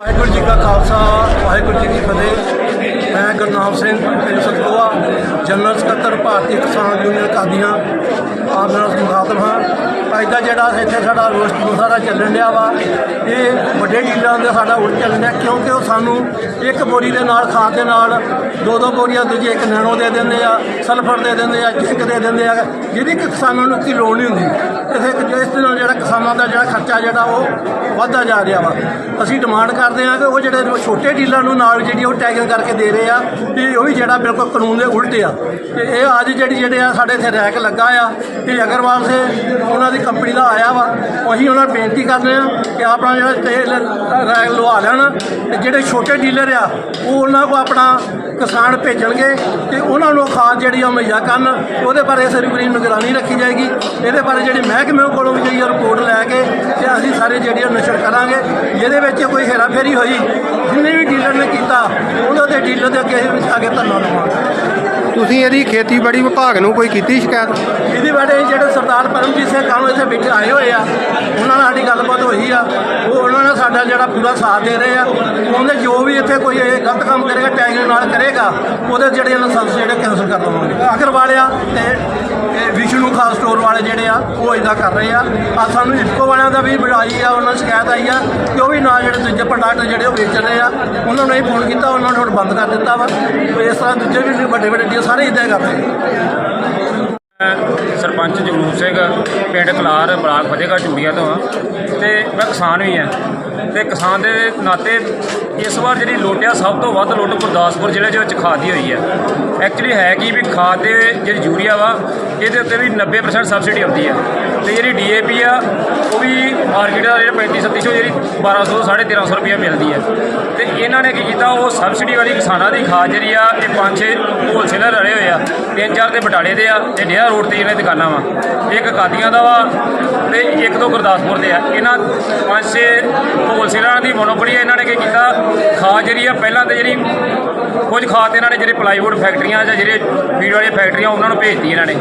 ਵਾਹਿਗੁਰੂ ਜੀ ਕਾ ਖਾਲਸਾ, ਵਾਹਿਗੁਰੂ ਜੀ ਕੀ ਫਤਿਹ। ਮੈਂ ਗੁਰਨਾਮ ਸਿੰਘ, ਪਿੰਡ ਸਤਗੋਆ ਜਨਰਲ ਸਕੱਤਰ, ਭਾਰਤੀ ਕਿਸਾਨ ਯੂਨੀਅਨ ਕਾਦੀਆਂ ਆਪ ਨਾਲ ਮੁਖਾਤਬ ਹਾਂ। ਅੱਜ ਦਾ ਜਿਹੜਾ ਇੱਥੇ ਸਾਡਾ ਰੋਸਟ ਸਾਰਾ ਚੱਲਣ ਡਿਆ ਵਾ, ਇਹ ਵੱਡੇ ਡੀਲਰਾਂ ਦੇ ਸਾਡਾ ਉਲਟ ਚੱਲਣ ਡਿਆ, ਕਿਉਂਕਿ ਉਹ ਸਾਨੂੰ ਇੱਕ ਬੋਰੀ ਦੇ ਨਾਲ ਖਾਦ ਦੇ ਨਾਲ ਦੋ ਦੋ ਬੋਰੀਆਂ, ਦੂਜੀ ਇੱਕ ਨੈਣੋ ਦੇ ਦਿੰਦੇ ਆ, ਸਲਫਰ ਦੇ ਦਿੰਦੇ ਆ ਜ਼ਿੰਕ ਦੇ ਦਿੰਦੇ ਆ, ਜਿਹਦੀ ਕਿ ਕਿਸਾਨਾਂ ਨੂੰ ਕੀ ਲੋੜ ਨਹੀਂ ਹੁੰਦੀ। ਇਸੇ ਇਸ ਦੇ ਨਾਲ ਜਿਹੜਾ ਕਿਸਾਨਾਂ ਦਾ ਜਿਹੜਾ ਖਰਚਾ ਜਿਹੜਾ ਉਹ ਵੱਧਦਾ ਜਾ ਰਿਹਾ ਵਾ। ਅਸੀਂ ਡਿਮਾਂਡ ਕਰਦੇ ਹਾਂ ਕਿ ਉਹ ਜਿਹੜੇ ਛੋਟੇ ਡੀਲਰ ਨੂੰ ਨਾਲ ਜਿਹੜੀ ਉਹ ਟੈਗਿੰਗ ਕਰਕੇ ਦੇ ਰਹੇ ਆ ਵੀ ਉਹ ਵੀ ਜਿਹੜਾ ਬਿਲਕੁਲ ਕਾਨੂੰਨ ਦੇ ਉਲਟ ਆ। ਤੇ ਇਹ ਅੱਜ ਜਿਹੜੀ ਜਿਹੜੇ ਆ ਸਾਡੇ ਇੱਥੇ ਰੈਕ ਲੱਗਾ ਆ ਇਹ ਅਗਰਵਾਲ ਸੇ ਉਹਨਾਂ ਦੀ ਕੰਪਨੀ ਦਾ ਆਇਆ ਵਾ, ਅਸੀਂ ਉਹਨਾਂ ਨੂੰ ਬੇਨਤੀ ਕਰਦੇ ਆ ਕਿ ਆਪਣਾ ਜਿਹੜਾ ਤੇਲ ਰੈਕ ਲਵਾ ਲੈਣ ਤੇ ਜਿਹੜੇ ਛੋਟੇ ਡੀਲਰ ਆ, ਉਹ ਉਹਨਾਂ ਕੋ ਆਪਣਾ ਕਿਸਾਨ ਭੇਜਣਗੇ ਤੇ ਉਹਨਾਂ ਨੂੰ ਖਾਦ ਜਿਹੜੀ ਆ ਮੁਹੱਈਆ ਕਰਨ, ਉਹਦੇ ਬਾਰੇ ਸਾਰੀ ਨਿਗਰਾਨੀ ਰੱਖੀ ਜਾਏਗੀ। ਇਹਦੇ ਬਾਰੇ ਜਿਹੜੀ ਮਹਿਕਮੇ ਕੋਲੋਂ ਵੀ ਜਿਹੜੀ ਰਿਪੋਰਟ ਲੈ ਕੇ ਤੇ ਅਸੀਂ ਸਾਰੇ ਜਿਹੜੀ ਆ ਨਸ਼ਰ ਕਰਾਂਗੇ। ਜਿਹਦੇ ਵਿੱਚ ਕੋਈ ਹੇਰਾਫੇਰੀ ਹੋਈ, ਜਿੰਨੇ ਵੀ ਡੀਲਰ ਨੇ ਕੀਤਾ ਉਹਨਾਂ ਦੇ ਡੀਲਰ ਦੇ ਅੱਗੇ ਅਸੀਂ ਅੱਗੇ ਧਰਨਾ ਲਵਾਂਗੇ। ਤੁਸੀਂ ਇਹਦੀ ਖੇਤੀਬਾੜੀ ਵਿਭਾਗ ਨੂੰ ਕੋਈ ਕੀਤੀ ਸ਼ਿਕਾਇਤ? ਇਹਦੇ ਬਾਰੇ ਜਿਹੜੇ ਸਰਦਾਰ ਪਰਮਜੀਤ ਸਿੰਘ ਕਾਨੂੰ ਇੱਥੇ ਵਿੱਚ ਆਏ ਹੋਏ ਆ, ਉਹਨਾਂ ਨਾਲ ਸਾਡੀ ਗੱਲਬਾਤ ਹੋਈ ਆ। ਉਹ ਉਹਨਾਂ ਨਾਲ ਸਾਡਾ ਜਿਹੜਾ ਪੂਰਾ ਸਾਥ ਦੇ ਰਹੇ ਆ। ਉਹਨੇ ਜੋ ਵੀ ਇੱਥੇ ਕੋਈ ਇਹ ਗਲਤ ਕੰਮ ਕਰੇਗਾ, ਟੈਗਿੰਗ ਨਾਲ ਕਰੇਗਾ, ਉਹਦੇ ਜਿਹੜੇ ਲਾਇਸੈਂਸ ਜਿਹੜੇ ਕੈਂਸਲ ਕਰ ਦਵਾਂਗੇ। ਆਖਰ ਵਾਲਿਆ ਤੇ ਇਹ ਵਿਸ਼ਨੂੰ ਖਾਸ ਸਟੋਰ ਵਾਲੇ ਜਿਹੜੇ ਆ, ਉਹ ਇਦਾਂ ਕਰ ਰਹੇ ਆ। ਆ ਸਾਨੂੰ ਇਫਕੋ ਵਾਲਿਆਂ ਦਾ ਵੀ ਬੜਾਈ ਆ, ਉਹਨਾਂ ਨੂੰ ਸ਼ਿਕਾਇਤ ਆਈ ਆ ਕਿ ਉਹ ਵੀ ਨਾ ਜਿਹੜੇ ਦੂਜੇ ਪ੍ਰੋਡਕਟ ਜਿਹੜੇ ਉਹ ਵੇਚ ਰਹੇ ਆ। ਉਹਨਾਂ ਨੂੰ ਇਹ ਫੋਨ ਕੀਤਾ, ਉਹਨਾਂ ਨੂੰ ਹੁਣ ਬੰਦ ਕਰ ਦਿੱਤਾ ਵਾ। ਇਸ ਤਰ੍ਹਾਂ ਦੂਜੇ ਵੀ ਵੱਡੇ ਵੱਡੇ ਡੀਲ ਸਾਰੇ ਇਦਾਂ ਹੀ ਕਰ ਰਹੇ ਆ। ਸਰਪੰਚ ਜਗਰੂਪ ਸਿੰਘ, ਪਿੰਡ ਕਲਾਰ ਬਲਾਕ ਫਤਿਹਗੜ੍ਹ ਚੂੜੀਆਂ ਤੋਂ ਹਾਂ ਤੇ ਮੈਂ ਕਿਸਾਨ ਵੀ ਹਾਂ ਤੇ ਕਿਸਾਨ ਦੇ ਨਾਤੇ ਇਸ ਵਾਰ ਜਿਹੜੀ ਲੋਟਿਆ ਸਭ ਤੋਂ ਵੱਧ ਲੁੱਟ ਗੁਰਦਾਸਪੁਰ ਜ਼ਿਲ੍ਹੇ ਦੇ ਵਿੱਚ ਖਾਦ ਦੀ ਹੋਈ ਹੈ ਐਕਚੁਅਲੀ ਹੈ ਕੀ ਵੀ ਖਾਦ ਦੇ ਜਿਹੜੀ ਯੂਰੀਆ ਵਾ, ਇਹਦੇ ਉੱਤੇ ਵੀ 90% ਸਬਸਿਡੀ ਆਉਂਦੀ ਹੈ ਤੇ ਜਿਹੜੀ ਡੀਏਪੀ ਆ, ਉਹ ਵੀ ਮਾਰਕੀਟ ਦਾ ਜਿਹੜਾ 35 3700 ਜਿਹੜੀ 1200 1350 ਰੁਪਏ ਮਿਲਦੀ ਹੈ। ਤੇ ਇਹਨਾਂ ਨੇ ਕੀ ਕੀਤਾ, ਉਹ ਸਬਸਿਡੀ ਵਾਲੀ ਕਿਸਾਨਾਂ ਦੀ ਖਾਦ ਜਿਹੜੀ ਆ, ਇਹ ਪੰਜ ਛੇ ਹੋਲਸੇਲਰ ਰਲੇ ਹੋਏ ਆ। ਤਿੰਨ ਚਾਰ ਤੇ ਬਟਾਲੇ ਦੇ ਆ ਤੇ ਡੇਰਾ ਰੋਡ ਤੇ ਇਹਨਾਂ ਦੁਕਾਨਾਂ ਵਾ। ਇੱਕ ਕਾਦੀਆਂ ਦਾ ਵਾ ਤੇ ਇੱਕ ਤੋਂ ਗੁਰਦਾਸਪੁਰ ਦੇ ਆ। ਇਹਨਾਂ ਪੰਜ ਛੇ ਹੋਲਸੇਲਰਾਂ ਦੀ ਮੋਨੋਪੋਲੀ ਇਹਨਾਂ ਨੇ ਕੀ ਕੀਤਾ, ਖਾਦ ਜਿਹੜੀ ਆ, ਪਹਿਲਾਂ ਤੇ ਜਿਹੜੀ ਕੁਝ ਖਾਦ ਇਹਨਾਂ ਨੇ ਜਿਹੜੇ ਪਲਾਈਵੁੱਡ ਫੈਕਟਰੀਆਂ ਜਾਂ ਜਿਹੜੇ ਫੀਡ ਵਾਲੀਆਂ ਫੈਕਟਰੀਆਂ ਉਹਨਾਂ ਨੂੰ ਭੇਜਤੀ ਇਹਨਾਂ ਨੇ।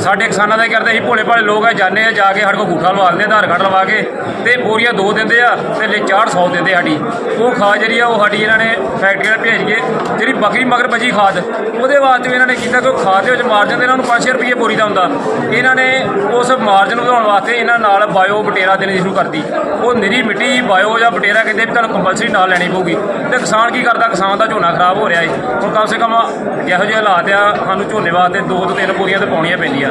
ਸਾਡੇ ਕਿਸਾਨਾਂ ਦਾ ਕੀ ਕਰਦੇ ਸੀ, ਭੋਲੇ ਭਾਲੇ ਲੋਕ ਆ, ਜਾਂਦੇ ਆ, ਜਾ ਕੇ ਸਾਡੇ ਕੋਲ ਗੂਠਾ ਲਵਾ ਲੈਂਦੇ ਆਧਾਰ ਕਾਰਡ ਲਵਾ ਕੇ ਤੇ ਬੋਰੀਆਂ ਦੋ ਦਿੰਦੇ ਆ ਤੇ ਲੈ ਚਾਰ ਸੌ ਦਿੰਦੇ ਸਾਡੀ। ਉਹ ਖਾਦ ਜਿਹੜੀ ਆ, ਉਹ ਸਾਡੀ ਇਹਨਾਂ ਨੇ ਫੈਕਟਰੀਆਂ 'ਤੇ ਭੇਜ ਕੇ ਜਿਹੜੀ ਬੱਕਰੀ ਮਗਰ ਬਚੀ ਖਾਦ, ਉਹਦੇ ਵਾਸਤੇ ਵੀ ਇਹਨਾਂ ਨੇ ਕੀਤਾ ਕਿ ਉਹ ਖਾਦ ਦੇ ਵਿੱਚ ਮਾਰਜਨ ਦੇ ਇਹਨਾਂ ਨੂੰ 5-6 ਰੁਪਏ ਬੋਰੀ ਦਾ ਹੁੰਦਾ। ਇਹਨਾਂ ਨੇ ਉਸ ਮਾਰਜਨ ਵਧਾਉਣ ਵਾਸਤੇ ਇਹਨਾਂ ਨਾਲ ਬਾਇਓ ਬਟੇਰਾ ਦੇਣੀ ਸ਼ੁਰੂ ਕਰਤੀ। ਉਹ ਨਿਰੀ ਮਿੱਟੀ ਬਾਇਓ ਜਾਂ ਬਟੇਰਾ ਕਹਿੰਦੇ ਵੀ ਤੁਹਾਨੂੰ ਕੰਪਲਸਰੀ ਨਾਲ ਲੈਣੀ ਪਊਗੀ। ਤੇ ਕਿਸਾਨ ਕੀ ਕਰਦਾ, ਕਿਸਾਨ ਦਾ ਝੋਨਾ ਖਰਾਬ ਹੋ ਰਿਹਾ ਹੈ ਹੁਣ ਕਮ ਸੇ ਕਮ ਇਹੋ ਜਿਹੇ ਹਾਲਾਤ ਆ, ਸਾਨੂੰ ਝੋਨੇ ਵਾਸਤੇ ਦੋ ਤੋਂ ਤਿੰਨ ਬੋਰੀਆਂ ਤੇ ਪਾਉਣੀਆਂ ਪੈਂਦੀਆਂ।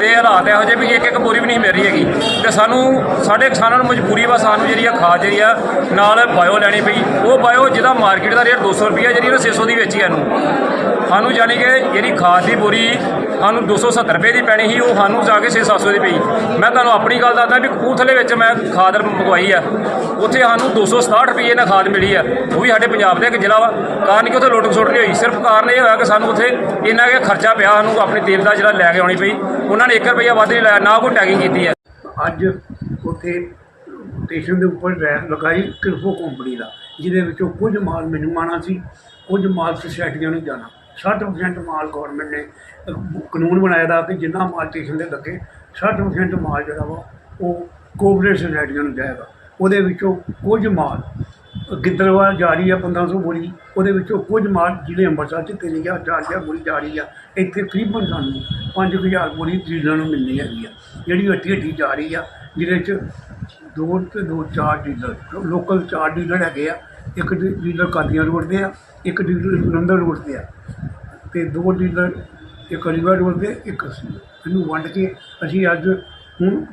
ਤੇ ਹਾਲਾਤ ਇਹੋ ਜਿਹੇ ਵੀ ਇੱਕ ਇੱਕ ਬੋਰੀ ਵੀ ਨਹੀਂ ਮਿਲ ਰਹੀ ਹੈਗੀ। ਤੇ ਸਾਨੂੰ, ਸਾਡੇ ਕਿਸਾਨਾਂ ਨੂੰ ਮਜਬੂਰੀ ਵਾ, ਸਾਨੂੰ ਜਿਹੜੀ ਆ ਖਾਦ ਜਿਹੜੀ ਆ, ਨਾਲ ਬਾਇਓ ਲੈਣੀ ਪਈ। ਉਹ ਬਾਇਓ ਜਿਹਦਾ ਮਾਰਕੀਟ ਦਾ ਰੇਟ 200 ਰੁਪਏ ਜਿਹੜੀ ਉਹ 600 ਦੀ ਵੇਚੀ ਇਹਨੂੰ। ਸਾਨੂੰ ਜਾਣੀ ਕਿ ਜਿਹੜੀ ਖਾਦ ਦੀ ਬੋਰੀ ਸਾਨੂੰ 270 ਰੁਪਏ ਦੀ ਪੈਣੀ ਸੀ, ਉਹ ਸਾਨੂੰ ਜਾ ਕੇ 6-700 ਦੀ ਪਈ। ਮੈਂ ਤੁਹਾਨੂੰ ਆਪਣੀ ਗੱਲ ਦੱਸਦਾ ਵੀ ਕਪੂਰਥਲੇ ਵਿੱਚ ਮੈਂ ਖਾਦ ਮੰਗਵਾਈ ਆ। ਉੱਥੇ ਸਾਨੂੰ 267 ਰੁਪਏ ਨਾਲ ਖਾਦ ਮਿਲੀ ਆ। ਉਹ ਵੀ ਸਾਡੇ ਪੰਜਾਬ ਦਾ ਇੱਕ ਜ਼ਿਲ੍ਹਾ ਵਾ। ਕਾਰਨ ਕਿ? ਉੱਥੇ ਲੁੱਟ ਖਸੁੱਟ ਨਹੀਂ ਹੋਈ ਸਿਰਫ ਕਾਰਨ ਇਹ ਹੋਇਆ ਕਿ ਸਾਨੂੰ ਉੱਥੇ ਇੰਨਾ ਕਿ ਖਰਚਾ ਪਿਆ, ਸਾਨੂੰ ਆਪਣੇ ਤੇਲ ਦਾ ਜਿਹੜਾ ਲੈ ਕੇ ਆਉਣੀ ਪਈ। ਉਹਨਾਂ ਨੇ 1 ਰੁਪਈਆ ਵੱਧ ਨਹੀਂ ਲਾਇਆ, ਨਾ ਕੋਈ ਟੈਗਿੰਗ ਕੀਤੀ ਹੈ ਅੱਜ ਉੱਥੇ ਸਟੇਸ਼ਨ ਦੇ ਉੱਪਰ ਰੈਕ ਲਗਾਈ ਕਿਰਫੋ ਕੰਪਨੀ ਦਾ, ਜਿਹਦੇ ਵਿੱਚੋਂ ਕੁਝ ਮਾਲ ਮੈਨੂੰ ਆਉਣਾ ਸੀ। ਕੁਝ ਮਾਲ ਸੁਸਾਇਟੀਆਂ ਨੂੰ ਜਾਣਾ। 60% ਮਾਲ ਗਵਰਨਮੈਂਟ ਨੇ ਕਾਨੂੰਨ ਬਣਾਇਆ ਦਾ ਕਿ ਜਿੰਨਾ ਮਾਲ ਸਟੇਸ਼ਨ ਦੇ ਲੱਗੇ 60% ਮਾਲ ਜਿਹੜਾ ਵਾ, ਉਹ ਕੋਆਪਰੇਟਿਵ ਸੋਸਾਇਟੀਆਂ ਨੂੰ ਜਾਏਗਾ। ਉਹਦੇ ਵਿੱਚੋਂ ਕੁਝ ਮਾਲ ਗਿੱਦੜਵਾਲ ਜਾ ਰਹੀ ਆ 1500 ਬੋਰੀ, ਉਹਦੇ ਵਿੱਚੋਂ ਕੁਝ ਮਾਲ ਜ਼ਿਲ੍ਹੇ ਅੰਮ੍ਰਿਤਸਰ ਚ 3000 4000 ਬੋਰੀ ਜਾ ਰਹੀ ਆ। ਇੱਥੇ ਤਕਰੀਬਨ ਸਾਨੂੰ 5000 ਬੋਰੀ ਡੀਲਰਾਂ ਨੂੰ ਮਿਲਣੀ ਹੈਗੀ ਆ। ਜਿਹੜੀ ਹੱਟੀ ਹੱਟੀ ਜਾ ਰਹੀ ਆ, ਜਿਹਦੇ ਚ ਦੋ ਤੇ ਦੋ ਚਾਰ ਡੀਲਰ, ਲੋਕਲ ਚਾਰ ਡੀਲਰ ਹੈਗੇ ਆ। ਇੱਕ ਡੀ- ਡੀਲਰ ਕਾਦੀਆਂ ਰੋਡ ਤੇ ਆ, ਇੱਕ ਡੀਲਰ ਜਲੰਧਰ ਰੋਡ ਤੇ ਆ। ਤੇ ਦੋ ਡੀਲਰ, ਇੱਕ ਅਲੀਗੜ੍ਹ ਰੋਡ ਤੇ ਇੱਕ ਅਸੀਂ ਇਹਨੂੰ ਵੰਡ ਕੇ ਅਸੀਂ ਅੱਜ ਹੁਣ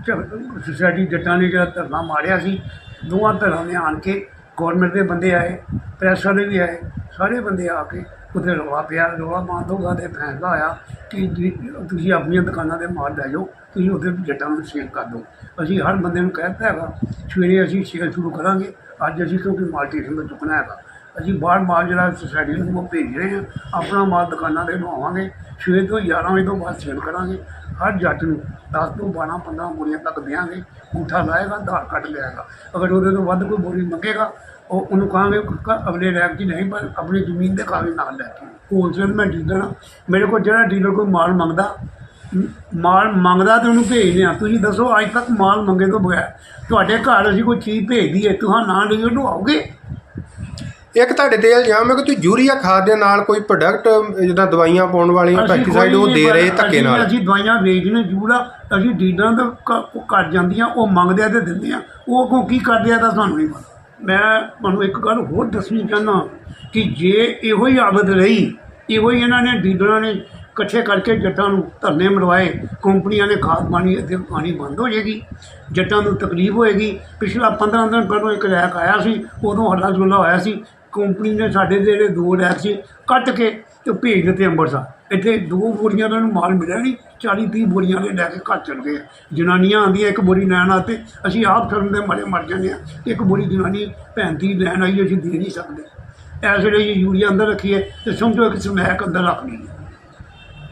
ਸੁਸਾਇਟੀ ਜੱਟਾਂ ਨੇ ਜਿਹੜਾ ਧਰਨਾ ਮਾਰਿਆ ਸੀ, ਦੋਵਾਂ ਧਰਾਂ ਨੇ ਆਣ ਕੇ ਗਵਰਨਮੈਂਟ ਦੇ ਬੰਦੇ ਆਏ ਪ੍ਰੈਸ ਵਾਲੇ ਵੀ ਆਏ ਸਾਰੇ ਬੰਦੇ ਆ ਕੇ ਉੱਥੇ ਰਵਾ ਪਿਆ ਰਵਾ ਮਾਰ ਤੋਂ ਬਾਅਦ ਇਹ ਫੈਸਲਾ ਆਇਆ ਕਿ ਜੀ, ਤੁਸੀਂ ਆਪਣੀਆਂ ਦੁਕਾਨਾਂ ਤੇ ਮਾਲ ਲੈ ਜਾਓ, ਤੁਸੀਂ ਉਹਦੇ ਜੱਟਾਂ ਨੂੰ ਸੇਲ ਕਰ ਦਿਓ। ਅਸੀਂ ਹਰ ਬੰਦੇ ਨੂੰ ਕਹਿਤਾ ਹੈਗਾ, ਸਵੇਰੇ ਅਸੀਂ ਸੇਲ ਸ਼ੁਰੂ ਕਰਾਂਗੇ, ਅੱਜ ਅਸੀਂ ਕਿਉਂਕਿ ਮਾਲ ਸਟੇਸ਼ਨ ਤੋਂ ਚੁੱਕਣਾ ਹੈਗਾ। ਅਸੀਂ ਬਾਹਰ ਮਾਲ ਜਿਹੜਾ ਸੁਸਾਇਟੀ ਨੂੰ ਉਹ ਭੇਜ ਰਹੇ ਹਾਂ, ਆਪਣਾ ਮਾਲ ਦੁਕਾਨਾਂ ਤੇ ਲਵਾਵਾਂਗੇ, ਸਵੇਰ ਤੋਂ 11 ਵਜੇ ਤੋਂ ਬਾਅਦ ਸੇਲ ਕਰਾਂਗੇ। ਹਰ ਜੱਟ ਨੂੰ 10 ਤੋਂ 12 15 ਬੋਰੀਆਂ ਤੱਕ ਦਿਆਂਗੇ, ਅੰਗੂਠਾ ਲਾਏਗਾ, ਆਧਾਰ ਕਾਰਡ ਲਿਆਏਗਾ। ਅਗਰ ਉਹਦੇ ਤੋਂ ਵੱਧ ਕੋਈ ਬੋਰੀ ਮੰਗੇਗਾ ਉਹ ਉਹਨੂੰ ਕਹਾਂਗੇ ਅਗਲੇ ਰੈਕ 'ਚ ਨਹੀਂ ਪਰ ਆਪਣੀ ਜ਼ਮੀਨ ਦੇ ਕਾਗਜ਼ ਨਾਲ ਲੈ ਕੇ। ਹੋਲਸੇਲ ਮੈਂ ਡੀਲਰ ਹਾਂ। ਮੇਰੇ ਕੋਲ ਜਿਹੜਾ ਡੀਲਰ ਕੋਈ ਮਾਲ ਮੰਗਦਾ ਮਾਲ ਮੰਗਦਾ ਤੇ ਉਹਨੂੰ ਭੇਜਦੇ ਆ ਤੁਸੀਂ ਦੱਸੋ ਅੱਜ ਤੱਕ ਮਾਲ ਮੰਗੇ ਤੋਂ ਬਗੈਰ ਤੁਹਾਡੇ ਘਰ ਅਸੀਂ ਕੋਈ ਚੀਜ਼ ਭੇਜ ਦਈਏ ਤੁਹਾਂ ਨਾ ਲਈ ਉਹਨੂੰ ਆਓਗੇ? ਇੱਕ ਤੁਹਾਡੇ ਤੇ ਇਲਜ਼ਾਮ ਹੈ ਕਿ ਤੁਸੀਂ ਯੂਰੀਆ ਖਾਦ ਦੇ ਨਾਲ ਕੋਈ ਪ੍ਰੋਡਕਟ ਜਿੱਦਾਂ ਦਵਾਈਆਂ ਪਾਉਣ ਵਾਲੀਆਂ ਪੈਸਟੀਸਾਈਡ ਉਹ ਦੇ ਰਹੇ ਧੱਕੇ ਨਾਲ। ਅਸੀਂ ਦਵਾਈਆਂ ਵੇਚਨੇ ਜੂੜਾ ਅਸੀਂ ਡੀਲਰਾਂ ਦਾ ਘਟ ਜਾਂਦੀਆਂ ਉਹ ਮੰਗਦੇ ਆ ਤੇ ਦਿੰਦੇ ਆ। ਉਹ ਕੋ ਕੀ ਕਰਦੇ ਆ ਤਾਂ ਸਾਨੂੰ ਨਹੀਂ ਪਤਾ। ਮੈਂ ਤੁਹਾਨੂੰ ਇੱਕ ਗੱਲ ਹੋਰ ਦੱਸਣੀ ਚਾਹੁੰਦਾ ਕਿ ਜੇ ਇਹੋ ਹੀ ਆਦਤ ਰਹੀ, ਇਹੋ ਹੀ ਇਹਨਾਂ ਨੇ ਡੀਲਰਾਂ ਨੇ ਇਕੱਠੇ ਕਰਕੇ ਜੱਟਾਂ ਨੂੰ ਧਰਨੇ ਮਰਵਾਏ ਕੰਪਨੀਆਂ ਨੇ ਖਾਦ ਪਾਣੀ ਅਤੇ ਪਾਣੀ ਬੰਦ ਹੋ ਜਾਏਗੀ, ਜੱਟਾਂ ਨੂੰ ਤਕਲੀਫ ਹੋਏਗੀ। ਪਿਛਲਾ 15 ਦਿਨ ਪਹਿਲਾਂ ਇੱਕ ਰੈਕ ਆਇਆ ਸੀ, ਉਦੋਂ ਹੱਲਾ ਗੁੱਲਾ ਹੋਇਆ ਸੀ, ਕੰਪਨੀ ਨੇ ਸਾਡੇ ਜਿਹੜੇ ਦੋ ਰੈਕ ਸੀ, ਕੱਟ ਕੇ ਤੇ ਭੇਜ ਦਿੱਤੇ ਅੰਮ੍ਰਿਤਸਰ ਇੱਥੇ ਦੋ ਬੋਰੀਆਂ ਦਾ ਨੂੰ ਮਾਲ ਮਿਲਿਆ ਨਹੀਂ 40 30 ਬੋਰੀਆਂ ਦੇ ਲੈ ਕੇ ਘਰ ਚਲ ਗਏ ਆ। ਜਨਾਨੀਆਂ ਆਉਂਦੀਆਂ, ਇੱਕ ਬੋਰੀ ਲੈਣ ਆਤੇ ਅਸੀਂ ਆਪ ਫਿਰਨ ਦੇ ਮਰੇ ਮਰ ਜਾਂਦੇ ਆ। ਇੱਕ ਬੋਰੀ ਜਨਾਨੀ ਭੈਣ ਦੀ ਲੈਣ ਆਈ, ਅਸੀਂ ਦੇ ਨਹੀਂ ਸਕਦੇ। ਇਸ ਵੇਲੇ ਯੂਰੀਆ ਅੰਦਰ ਰੱਖੀਏ ਤੇ ਸਮਝੋ ਇੱਕ ਸਮੈਕ ਅੰਦਰ ਰੱਖ ਲਈ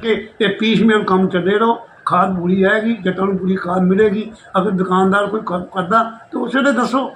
ਕਿ ਇਹ ਪੀਸ ਮੇਲ ਕੰਮ ਚੱਲੇ ਰਹੋ, ਖਾਦ ਪੂਰੀ ਆਏਗੀ ਜੱਟਾਂ ਨੂੰ ਪੂਰੀ ਖਾਦ ਮਿਲੇਗੀ, ਅਗਰ ਦੁਕਾਨਦਾਰ ਕੋਈ ਕਰਦਾ, ਤਾਂ ਉਸੇ ਦੇ ਦੱਸੋ।